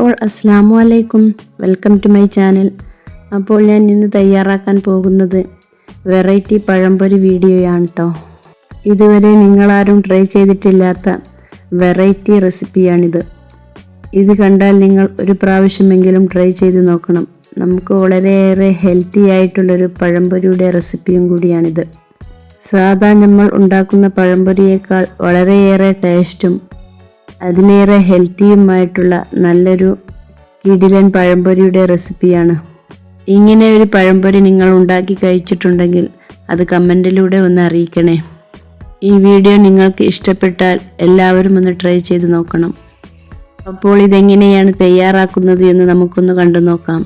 All അസ്സാം വലൈക്കും welcome to my channel അപ്പോൾ ഞാൻ ഇന്ന് തയ്യാറാക്കാൻ പോകുന്നത് വെറൈറ്റി പഴംപൊരി വീഡിയോയാണ് കേട്ടോ ഇതുവരെ നിങ്ങളാരും ട്രൈ ചെയ്തിട്ടില്ലാത്ത വെറൈറ്റി റെസിപ്പിയാണിത്. ഇത് കണ്ടാൽ നിങ്ങൾ ഒരു പ്രാവശ്യമെങ്കിലും ട്രൈ ചെയ്ത് നോക്കണം. നമുക്ക് വളരെയേറെ ഹെൽത്തി ആയിട്ടുള്ളൊരു പഴംപൊരിയുടെ റെസിപ്പിയും കൂടിയാണിത്. സാധാ നമ്മൾ ഉണ്ടാക്കുന്ന പഴംപൊരിയേക്കാൾ വളരെയേറെ ടേസ്റ്റും അതിലേറെ ഹെൽത്തിയുമായിട്ടുള്ള നല്ലൊരു കിടിലൻ പഴംപൊരിയുടെ റെസിപ്പിയാണ്. ഇങ്ങനെ ഒരു പഴംപൊരി നിങ്ങൾ ഉണ്ടാക്കി കഴിച്ചിട്ടുണ്ടെങ്കിൽ അത് കമന്റിലൂടെ ഒന്ന് അറിയിക്കണേ. ഈ വീഡിയോ നിങ്ങൾക്ക് ഇഷ്ടപ്പെട്ടാൽ എല്ലാവരും ഒന്ന് ട്രൈ ചെയ്ത് നോക്കണം. അപ്പോൾ ഇതെങ്ങനെയാണ് തയ്യാറാക്കുന്നത് എന്ന് നമുക്കൊന്ന് കണ്ടു നോക്കാം.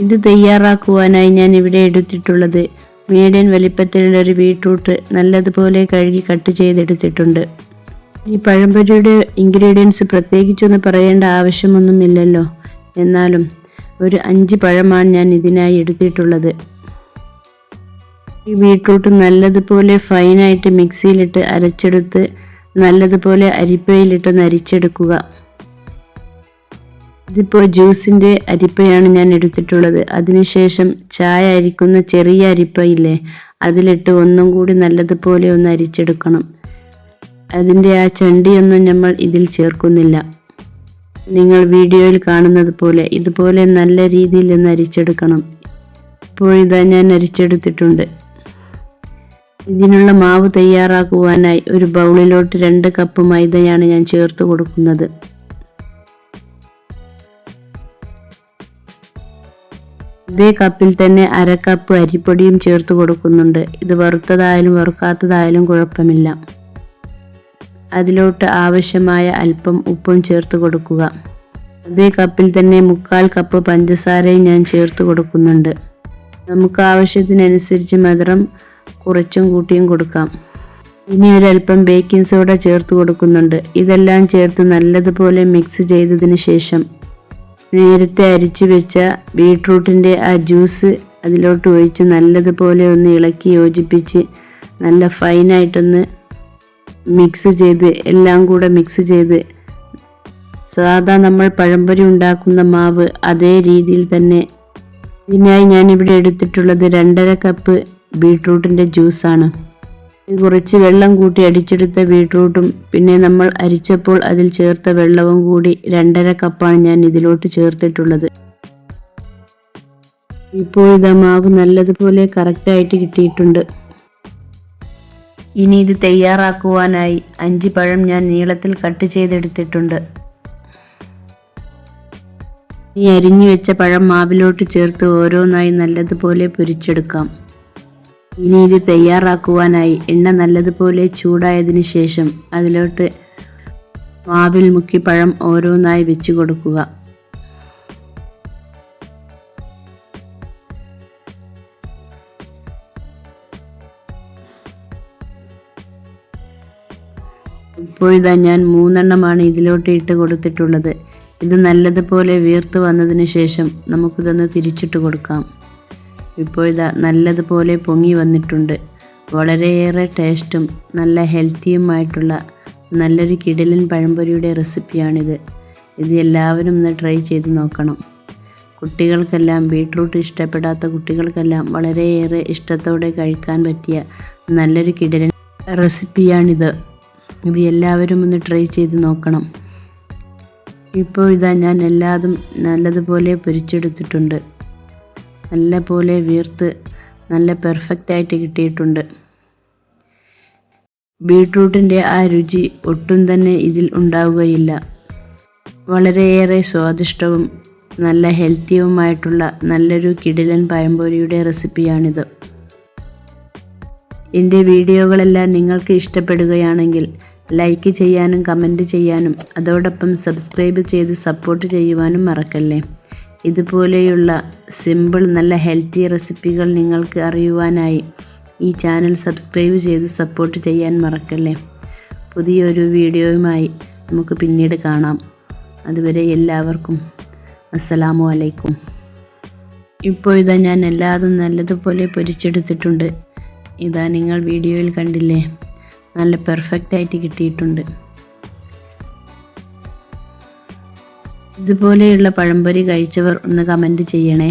ഇത് തയ്യാറാക്കുവാനായി ഞാൻ ഇവിടെ എടുത്തിട്ടുള്ളത് മീഡിയം വലിപ്പത്തിലുള്ള ഒരു ബീട്രൂട്ട് നല്ലതുപോലെ കഴുകി കട്ട് ചെയ്തെടുത്തിട്ടുണ്ട്. ഈ പഴംപൊരിയുടെ ഇൻഗ്രീഡിയൻസ് പ്രത്യേകിച്ചൊന്ന് പറയേണ്ട ആവശ്യമൊന്നുമില്ലല്ലോ. എന്നാലും ഒരു അഞ്ച് പഴമാണ് ഞാൻ ഇതിനായി എടുത്തിട്ടുള്ളത്. ഈ ബീട്രൂട്ട് നല്ലതുപോലെ ഫൈനായിട്ട് മിക്സിയിലിട്ട് അരച്ചെടുത്ത് നല്ലതുപോലെ അരിപ്പയിലിട്ടൊന്ന് അരിച്ചെടുക്കുക ഇതിപ്പോൾ ജ്യൂസിന്റെ അരിപ്പയാണ് ഞാൻ എടുത്തിട്ടുള്ളത്. അതിനുശേഷം ചായ അരിക്കുന്ന ചെറിയ അരിപ്പയില്ലേ അതിലിട്ട് ഒന്നും കൂടി നല്ലതുപോലെ ഒന്ന് അരിച്ചെടുക്കണം. അതിന്റെ ആ ചണ്ടിയൊന്നും നമ്മൾ ഇതിൽ ചേർക്കുന്നില്ല. നിങ്ങൾ വീഡിയോയിൽ കാണുന്നത് പോലെ ഇതുപോലെ നല്ല രീതിയിൽ ഒന്ന് അരിച്ചെടുക്കണം. ഇപ്പോൾ ഇതാ ഞാൻ അരിച്ചെടുത്തിട്ടുണ്ട്. ഇതിനുള്ള മാവ് തയ്യാറാക്കുവാനായി ഒരു ബൗളിലോട്ട് രണ്ട് കപ്പ് മൈദയാണ് ഞാൻ ചേർത്ത് കൊടുക്കുന്നത്. ഇതേ കപ്പിൽ തന്നെ അര കപ്പ് അരിപ്പൊടിയും ചേർത്ത് കൊടുക്കുന്നുണ്ട്. ഇത് വറുത്തതായാലും വറുക്കാത്തതായാലും കുഴപ്പമില്ല. അതിലോട്ട് ആവശ്യമായ അല്പം ഉപ്പും ചേർത്ത് കൊടുക്കുക. അതേ കപ്പിൽ തന്നെ മുക്കാൽ കപ്പ് പഞ്ചസാരയും ഞാൻ ചേർത്ത് കൊടുക്കുന്നുണ്ട്. നമുക്ക് ആവശ്യത്തിനനുസരിച്ച് മധുരം കുറച്ചും കൂട്ടിയും കൊടുക്കാം. ഇനി ഒരല്പം ബേക്കിംഗ് സോഡ ചേർത്ത് കൊടുക്കുന്നുണ്ട്. ഇതെല്ലാം ചേർത്ത് നല്ലതുപോലെ മിക്സ് ചെയ്തതിന് ശേഷം നേരത്തെ അരിച്ചു വെച്ച ബീട്രൂട്ടിന്റെ ആ ജ്യൂസ് അതിലോട്ട് ഒഴിച്ച് നല്ലതുപോലെ ഒന്ന് ഇളക്കി യോജിപ്പിച്ച് നല്ല ഫൈനായിട്ടൊന്ന് മിക്സ് ചെയ്ത് എല്ലാം കൂടെ മിക്സ് ചെയ്ത് സാധാ നമ്മൾ പഴംപൊരി ഉണ്ടാക്കുന്ന മാവ് അതേ രീതിയിൽ തന്നെ. ഇതിനായി ഞാൻ ഇവിടെ എടുത്തിട്ടുള്ളത് രണ്ടര കപ്പ് ബീട്രൂട്ടിന്റെ ജ്യൂസാണ് കുറച്ച് വെള്ളം കൂട്ടി അടിച്ചെടുത്ത ബീട്രൂട്ടും പിന്നെ നമ്മൾ അരിച്ചപ്പോൾ അതിൽ ചേർത്ത വെള്ളവും കൂടി രണ്ടര കപ്പാണ് ഞാൻ ഇതിലോട്ട് ചേർത്തിട്ടുള്ളത്. ഇപ്പോഴിതാ മാവ് നല്ലതുപോലെ കറക്റ്റായിട്ട് കിട്ടിയിട്ടുണ്ട്. ഇനി ഇത് തയ്യാറാക്കുവാനായി അഞ്ച് പഴം ഞാൻ നീളത്തിൽ കട്ട് ചെയ്തെടുത്തിട്ടുണ്ട്. ഈ അരിഞ്ഞു വെച്ച പഴം മാവിലോട്ട് ചേർത്ത് ഓരോന്നായി നല്ലതുപോലെ പൊരിച്ചെടുക്കാം. ഇനി ഇത് തയ്യാറാക്കുവാനായി എണ്ണ നല്ലതുപോലെ ചൂടായതിന് ശേഷം അതിലോട്ട് മാവിൽ മുക്കി പഴം ഓരോന്നായി വെച്ച് കൊടുക്കുക. ഇപ്പോഴിതാ ഞാൻ മൂന്നെണ്ണമാണ് ഇതിലോട്ട് ഇട്ട് കൊടുത്തിട്ടുള്ളത്. ഇത് നല്ലതുപോലെ വീർത്ത് വന്നതിന് ശേഷം നമുക്കിതൊന്ന് തിരിച്ചിട്ട് കൊടുക്കാം. ഇപ്പോഴിതാ നല്ലതുപോലെ പൊങ്ങി വന്നിട്ടുണ്ട്. വളരെയേറെ ടേസ്റ്റും നല്ല ഹെൽത്തിയുമായിട്ടുള്ള നല്ലൊരു കിടലൻ പഴംപൊരിയുടെ റെസിപ്പിയാണിത്. ഇത് എല്ലാവരും ഒന്ന് ട്രൈ ചെയ്ത് നോക്കണം. കുട്ടികൾക്കെല്ലാം ബീട്രൂട്ട് ഇഷ്ടപ്പെടാത്ത കുട്ടികൾക്കെല്ലാം വളരെയേറെ ഇഷ്ടത്തോടെ കഴിക്കാൻ പറ്റിയ നല്ലൊരു കിടലൻ റെസിപ്പിയാണിത്. ഇത് എല്ലാവരും ഒന്ന് ട്രൈ ചെയ്ത് നോക്കണം. ഇപ്പോൾ ഇതാ ഞാൻ എല്ലാതും നല്ലതുപോലെ പൊരിച്ചെടുത്തിട്ടുണ്ട്. നല്ല പോലെ വീർത്ത് നല്ല പെർഫെക്റ്റ് ആയിട്ട് കിട്ടിയിട്ടുണ്ട്. ബീട്രൂട്ടിന്റെ ആ രുചി ഒട്ടും തന്നെ ഇതിൽ ഉണ്ടാവുകയില്ല. വളരെയേറെ സ്വാദിഷ്ടവും നല്ല ഹെൽത്തിയുമായിട്ടുള്ള നല്ലൊരു കിടിലൻ പഴംപൊരിയുടെ റെസിപ്പിയാണിത്. എന്റെ വീഡിയോകളെല്ലാം നിങ്ങൾക്ക് ഇഷ്ടപ്പെടുകയാണെങ്കിൽ ലൈക്ക് ചെയ്യാനും കമന്റ് ചെയ്യാനും അതോടൊപ്പം സബ്സ്ക്രൈബ് ചെയ്ത് സപ്പോർട്ട് ചെയ്യുവാനും മറക്കല്ലേ? ഇതുപോലെയുള്ള സിമ്പിൾ നല്ല ഹെൽത്തി റെസിപ്പികൾ നിങ്ങൾക്ക് അറിയുവാനായി ഈ ചാനൽ സബ്സ്ക്രൈബ് ചെയ്ത് സപ്പോർട്ട് ചെയ്യാൻ മറക്കല്ലേ? പുതിയൊരു വീഡിയോയുമായി നമുക്ക് പിന്നീട് കാണാം. അതുവരെ എല്ലാവർക്കും അസ്സലാമു അലൈക്കും. ഇപ്പോൾ ഇതാ ഞാൻ എല്ലാതും നല്ലതുപോലെ പൊരിച്ചെടുത്തിട്ടുണ്ട്. ഇതാ നിങ്ങൾ വീഡിയോയിൽ കണ്ടില്ലേ? നല്ല പെർഫെക്റ്റ് ആയിട്ട് കിട്ടിയിട്ടുണ്ട്. ഇതുപോലെയുള്ള പഴംപൊരി കഴിച്ചവർ ഒന്ന് കമന്റ് ചെയ്യണേ.